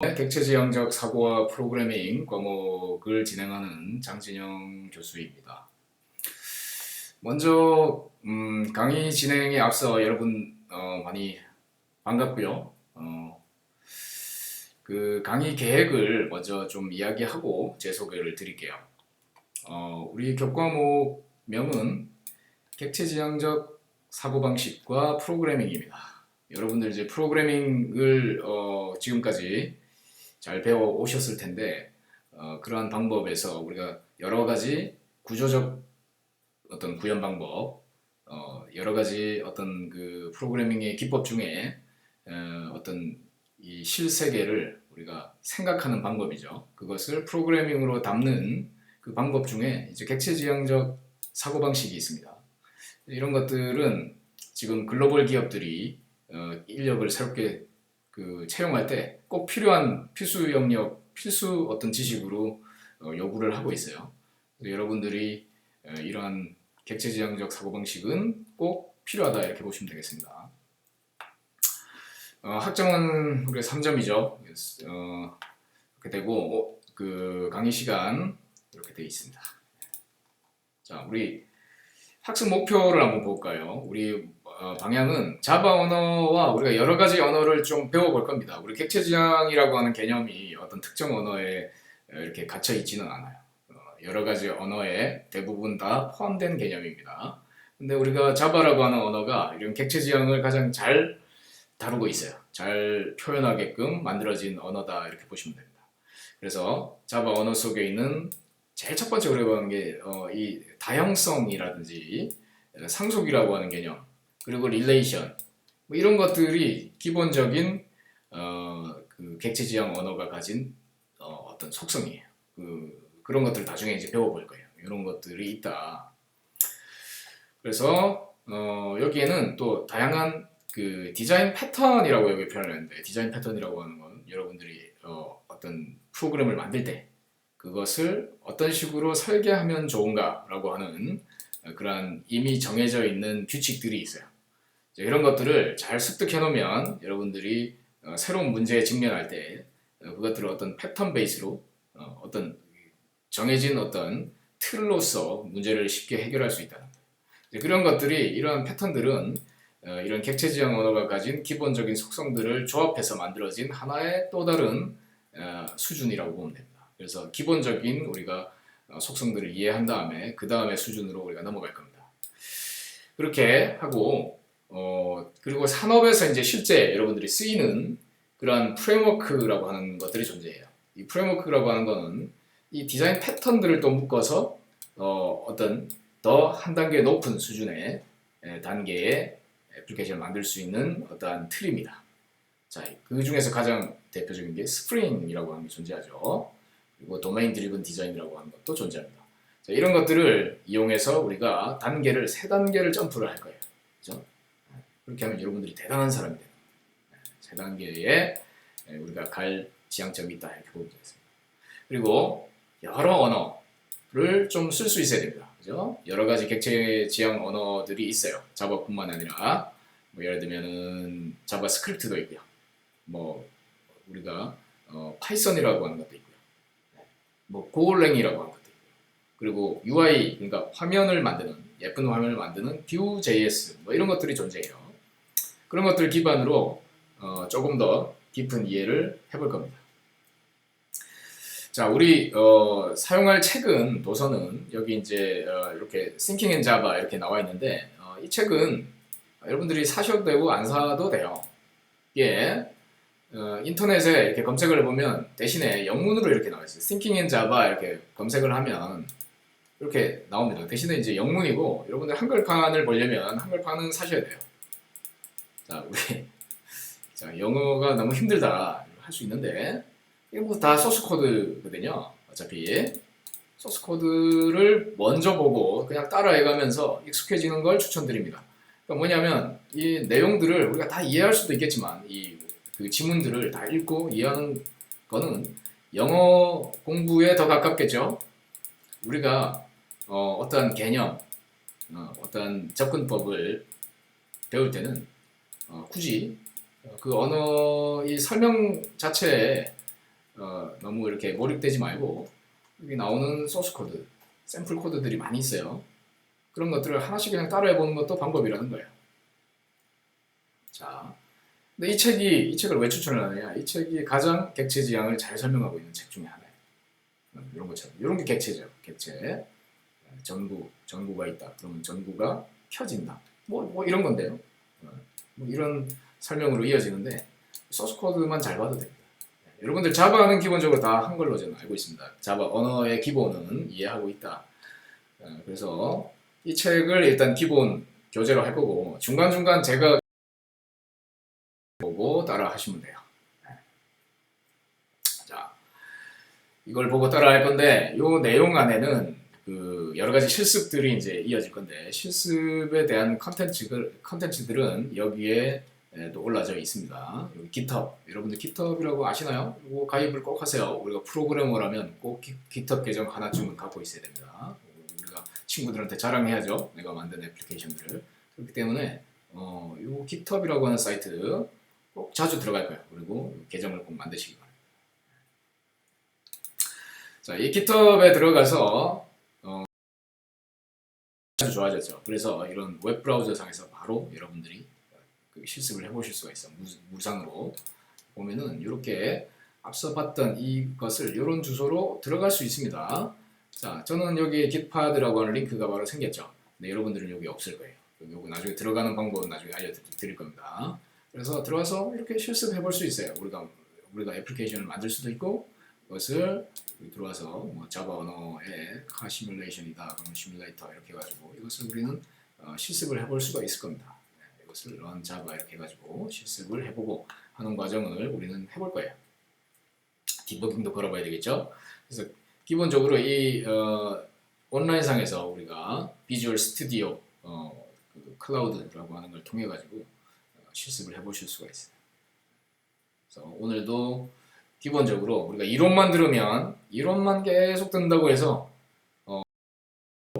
객체지향적 사고와 프로그래밍 과목을 진행하는 장진영 교수입니다. 먼저 음, 강의 진행에 앞서 여러분 어, 많이 반갑고요. 어, 그 강의 계획을 먼저 좀 이야기하고 제 소개를 드릴게요. 어, 우리 교과목 명은 객체지향적 사고방식과 프로그래밍입니다. 여러분들 이제 프로그래밍을 어, 지금까지 잘 배워 오셨을 텐데 어, 그러한 방법에서 우리가 여러 가지 구조적 어떤 구현 방법, 어, 여러 가지 어떤 그 프로그래밍의 기법 중에 어, 어떤 이 실세계를 우리가 생각하는 방법이죠. 그것을 프로그래밍으로 담는 그 방법 중에 이제 객체지향적 사고 방식이 있습니다. 이런 것들은 지금 글로벌 기업들이 어, 인력을 새롭게 그 채용할 때 꼭 필요한 필수 영역, 필수 어떤 지식으로 어, 요구를 하고 있어요. 여러분들이 어, 이러한 객체지향적 사고방식은 꼭 필요하다 이렇게 보시면 되겠습니다. 어, 학점은 우리가 3점이죠. 어, 이렇게 되고 어, 그 강의 시간 이렇게 되어 있습니다. 자, 우리 학습 목표를 한번 볼까요? 우리 어, 방향은 자바 언어와 우리가 여러 가지 언어를 좀 배워볼 겁니다. 우리 객체지향이라고 하는 개념이 어떤 특정 언어에 이렇게 갇혀 있지는 않아요. 어, 여러 가지 언어에 대부분 다 포함된 개념입니다. 근데 우리가 자바라고 하는 언어가 이런 객체지향을 가장 잘 다루고 있어요. 잘 표현하게끔 만들어진 언어다 이렇게 보시면 됩니다. 그래서 자바 언어 속에 있는 제일 첫 번째 우리가 보는 게이 어, 다양성이라든지 상속이라고 하는 개념 그리고 릴레이션 뭐 이런 것들이 기본적인 어, 그 객체 지향 언어가 가진 어, 떤 속성이에요. 그, 그런 것들 을 나중에 이제 배워볼 거예요. 이런 것들이 있다. 그래서 어, 여기에는 또 다양한 그 디자인 패턴이라고 여기 표현했는데 디자인 패턴이라고 하는 건 여러분들이 어, 어떤 프로그램을 만들 때 그것을 어떤 식으로 설계하면 좋은가라고 하는 그러한 이미 정해져 있는 규칙들이 있어요. 이런 것들을 잘 습득해 놓으면 여러분들이 어, 새로운 문제에 직면할 때 어, 그것들을 어떤 패턴 베이스로 어, 어떤 정해진 어떤 틀로서 문제를 쉽게 해결할 수 거예요. 그런 것들이 이러한 패턴들은 이런 객체지향 언어가 가진 기본적인 속성들을 조합해서 만들어진 하나의 또 다른 수준이라고 보면 됩니다. 그래서 기본적인 우리가 속성들을 이해한 다음에 그 다음에 수준으로 우리가 넘어갈 겁니다. 그렇게 하고 어, 그리고 산업에서 이제 실제 여러분들이 쓰이는 그러한 프레임워크라고 하는 것들이 존재해요. 이 프레임워크라고 하는 거는 이 디자인 패턴들을 또 묶어서 어, 어떤 더 한 단계 높은 수준의 에, 단계의 애플리케이션을 만들 수 있는 어떠한 틀입니다. 자, 그 중에서 가장 대표적인 게 스프링이라고 하는 게 존재하죠. 그리고 도메인 드리븐 디자인이라고 하는 것도 존재합니다. 자, 이런 것들을 이용해서 우리가 단계를 세 단계를 점프를 할 거예요. 그렇게 하면 여러분들이 대단한 사람이 돼요. 세 단계에 우리가 갈 지향점이 있다 이렇게 보면 되겠습니다. 그리고 여러 언어를 좀 쓸 수 있어야 됩니다. 그죠? 여러 가지 객체 지향 언어들이 있어요. 자바뿐만 아니라 뭐 예를 들면은 자바 스크립트도 있고요. 뭐 우리가 어, 파이썬이라고 하는 것도 있고요. 뭐 고랭이라고 하는 것도 있고요. 그리고 UI 그러니까 화면을 만드는 예쁜 화면을 만드는 Vue.js 뭐 이런 것들이 존재해요. 그런 것들을 기반으로 어, 조금 더 깊은 이해를 해볼 겁니다. 자, 우리 어, 사용할 책은 도서는 여기 이제 어, 이렇게 Thinking in Java 이렇게 나와 있는데 어, 이 책은 여러분들이 사셔도 되고 안 사도 돼요. 이게 어, 인터넷에 이렇게 검색을 해보면 대신에 영문으로 이렇게 나와 있어요. Thinking in Java 이렇게 검색을 하면 이렇게 나옵니다. 대신에 이제 영문이고 여러분들 한글판을 보려면 한글판은 사셔야 돼요. 자, 우리 자, 영어가 너무 힘들다 할 수 있는데 이게 뭐다 소스 코드거든요. 어차피 소스 코드를 먼저 보고 그냥 따라해가면서 익숙해지는 걸 추천드립니다. 그러니까 뭐냐면 이 내용들을 우리가 다 이해할 수도 있겠지만 이 그 지문들을 다 읽고 이해하는 거는 영어 공부에 더 가깝겠죠. 우리가 어, 떤 개념, 어, 어떤 접근법을 배울 때는 어, 굳이 그 언어의 설명 자체에 어, 너무 이렇게 몰입되지 말고 여기 나오는 소스 코드, 샘플 코드들이 많이 있어요. 그런 것들을 하나씩 그냥 따라해 보는 것도 방법이라는 거예요. 자, 근데 이 책이 이 책을 왜 추천을 하느냐? 이 책이 가장 객체 지향을 잘 설명하고 있는 책 중에 하나예요. 음, 이런 것처럼 이런 게 객체죠. 객체 전구 전구가 있다. 그러면 전구가 켜진다. 뭐, 뭐 이런 건데요. 어, 뭐 이런 설명으로 이어지는데 소스 코드만 잘 봐도 됩니다. 네, 여러분들 자바는 기본적으로 다 한글로 저는 알고 있습니다. 자바 언어의 기본은 이해하고 있다. 어, 그래서 이 책을 일단 기본 교재로 할 거고 중간 중간 제가 보고 따라 하시면 돼요. 네. 자, 이걸 보고 따라 할 건데 이 내용 안에는 그 여러 가지 실습들이 이제 이어질 건데 실습에 대한 컨텐츠들 컨텐츠들은 여기에 예, 또 올라져 있습니다. 여기 GitHub 여러분들 GitHub이라고 아시나요? 이거 가입을 꼭 하세요. 우리가 프로그래머라면 꼭 기- GitHub 계정 하나쯤은 갖고 있어야 됩니다. 우리가 친구들한테 자랑해야죠. 내가 만든 애플리케이션들을 그렇기 때문에 어, 이 GitHub이라고 하는 사이트 꼭 자주 들어갈 거예요. 그리고 계정을 꼭 만드시기 바랍니다. 자, 이 GitHub에 들어가서 어, 아주 좋아졌죠. 그래서 이런 웹 브라우저 상에서 바로 여러분들이 그 실습을 해보실 수가 있어. 무, 무상으로 보면은 이렇게 앞서 봤던 이것을 이런 주소로 들어갈 수 있습니다. 자, 저는 여기 깃파드라고 하는 링크가 바로 생겼죠. 네, 여러분들은 여기 없을 거예요. 요거 나중에 들어가는 방법은 나중에 알려드릴 겁니다. 그래서 들어와서 이렇게 실습해 볼 수 있어요. 우리가 우리가 애플리케이션을 만들 수도 있고 이것을 들어와서 뭐 자바 언어의 카 시뮬레이션이다 그러면 시뮬레이터 이렇게 해가지고 이것을 우리는 어, 실습을 해볼 수가 있을 겁니다. 네, 이것을 run 자바 이렇게 해가지고 실습을 해보고 하는 과정을 우리는 해볼 거예요. 디버깅도 걸어봐야 되겠죠. 그래서 기본적으로 이 어, 온라인상에서 우리가 비주얼 스튜디오 어, 그 클라우드라고 하는 걸 통해 가지고 어, 실습을 해보실 수가 있어요. 그래서 오늘도 기본적으로 우리가 이론만 들으면 이론만 계속 듣는다고 해서